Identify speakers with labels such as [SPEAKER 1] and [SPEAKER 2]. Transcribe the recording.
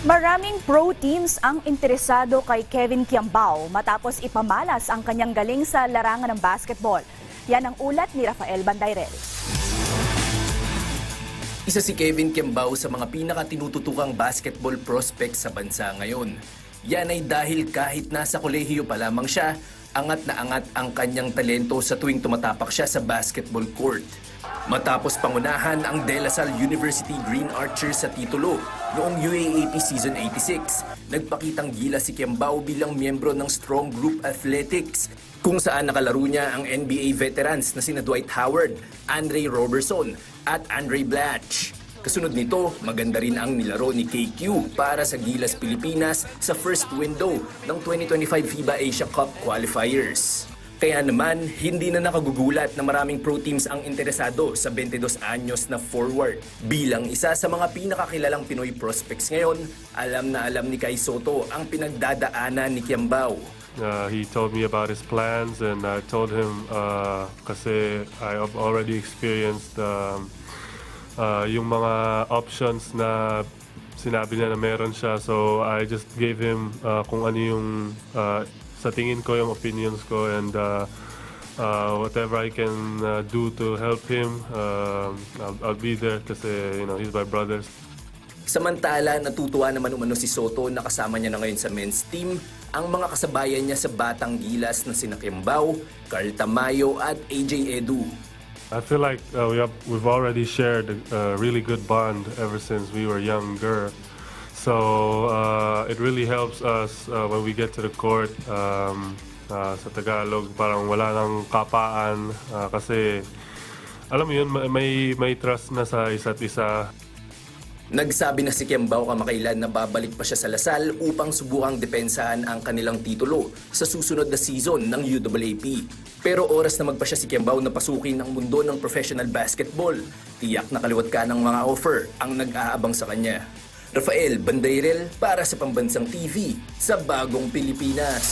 [SPEAKER 1] Maraming pro teams ang interesado kay Kevin Kiambao matapos ipamalas ang kanyang galing sa larangan ng basketball. Yan ang ulat ni Rafael Bandayrel.
[SPEAKER 2] Isa si Kevin Kiambao sa mga pinakatinututukang basketball prospect sa bansa ngayon. Yan ay dahil kahit nasa kolehiyo pa lamang siya, angat na angat ang kanyang talento sa tuwing tumatapak siya sa basketball court. Matapos pangunahan ang De La Salle University Green Archers sa titulo noong UAAP Season 86, nagpakitang gila si Kiambao bilang miyembro ng Strong Group Athletics kung saan nakalaro niya ang NBA veterans na sina Dwight Howard, Andre Robertson at Andre Blatch. Kasunod nito, maganda rin ang nilaro ni KQ para sa Gilas Pilipinas sa first window ng 2025 FIBA Asia Cup qualifiers. Kaya naman, hindi na nakagugulat na maraming pro teams ang interesado sa 22 anyos na forward. Bilang isa sa mga pinakakilalang Pinoy prospects ngayon, alam na alam ni Kai Soto ang pinagdadaanan ni Kiambao.
[SPEAKER 3] Uh, he told me about his plans, and I told him uh, kasi I have already experienced um, uh, yung mga options na sinabi niya na meron siya. So I just gave him uh, kung ano yung uh, sa tingin ko yung opinions ko and uh, uh, whatever I can uh, do to help him, um I'll, I'll be there kasi you know he's my brother.
[SPEAKER 2] Samantala, natutuwa naman umano si Soto na kasama niya na ngayon sa men's team ang mga kasabayan niya sa Batang Gilas na sina Kimbao, Carl Tamayo at AJ Edu.
[SPEAKER 3] I feel like uh, we have, we've already shared a, really good bond ever since we were younger. So uh, it really helps us uh, when we get to the court um, uh, sa Tagalog. Parang wala nang kapaan uh, kasi alam mo yun, may, may trust na sa isa't isa.
[SPEAKER 2] Nagsabi na si Kiambao kamakailan na babalik pa siya sa Lasal upang subukang depensahan ang kanilang titulo sa susunod na season ng UAAP. Pero oras na magpa siya si Kiambao na pasukin ang mundo ng professional basketball. Tiyak na kaliwat ka ng mga offer ang nag-aabang sa kanya. Rafael Bandayrel para sa Pambansang TV sa Bagong Pilipinas.